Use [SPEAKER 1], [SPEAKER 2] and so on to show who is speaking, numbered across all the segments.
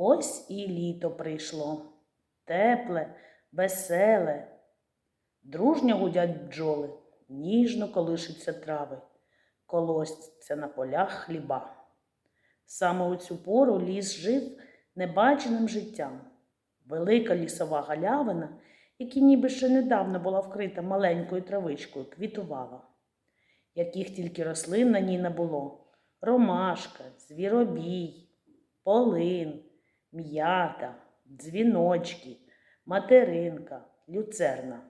[SPEAKER 1] Ось і літо прийшло. Тепле, веселе. Дружньо гудять бджоли, ніжно колишуться трави, колосться на полях хліба. Саме у цю пору ліс жив небаченим життям. Велика лісова галявина, яка ніби ще недавно була вкрита маленькою травичкою, квітувала. Яких тільки рослин на ній не було ромашка, звіробій, полин, м'ята, дзвіночки, материнка, люцерна.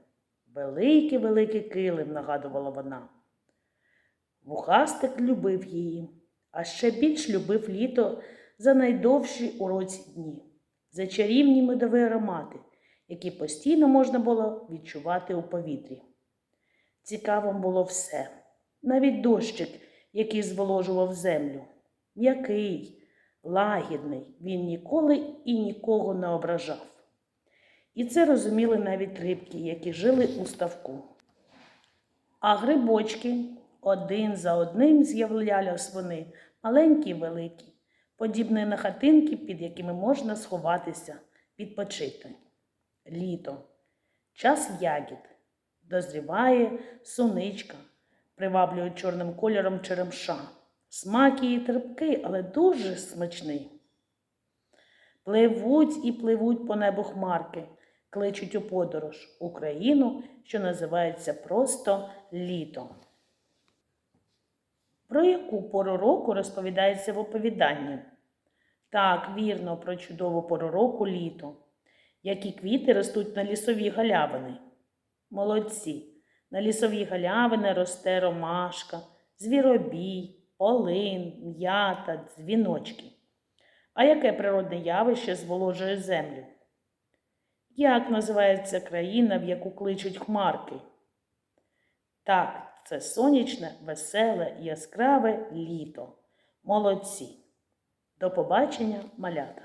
[SPEAKER 1] Великий великий килим, нагадувала вона. Вухастик любив її, а ще більш любив літо за найдовші у році дні, за чарівні медові аромати, які постійно можна було відчувати у повітрі. Цікавим було все, навіть дощик, який зволожував землю. М'який, лагідний, він ніколи і нікого не ображав. І це розуміли навіть рибки, які жили у ставку. А грибочки один за одним з'являлись вони, маленькі й великі, подібні на хатинки, під якими можна сховатися, відпочити. Літо, час ягід, дозріває суничка, приваблює чорним кольором черемша. Смак її терпкий, але дуже смачний. Пливуть і пливуть по небу хмарки, кличуть у подорож у країну, що називається просто літо. Про яку пору року розповідається в оповіданні? Так, вірно, про чудову пору року літо. Які квіти ростуть на лісові галявини? Молодці. На лісові галявини росте ромашка, звіробій, полин, м'ята, дзвіночки. А яке природне явище зволожує землю? Як називається країна, в яку кличуть хмарки? Так, це сонячне, веселе, яскраве літо. Молодці. До побачення, малята!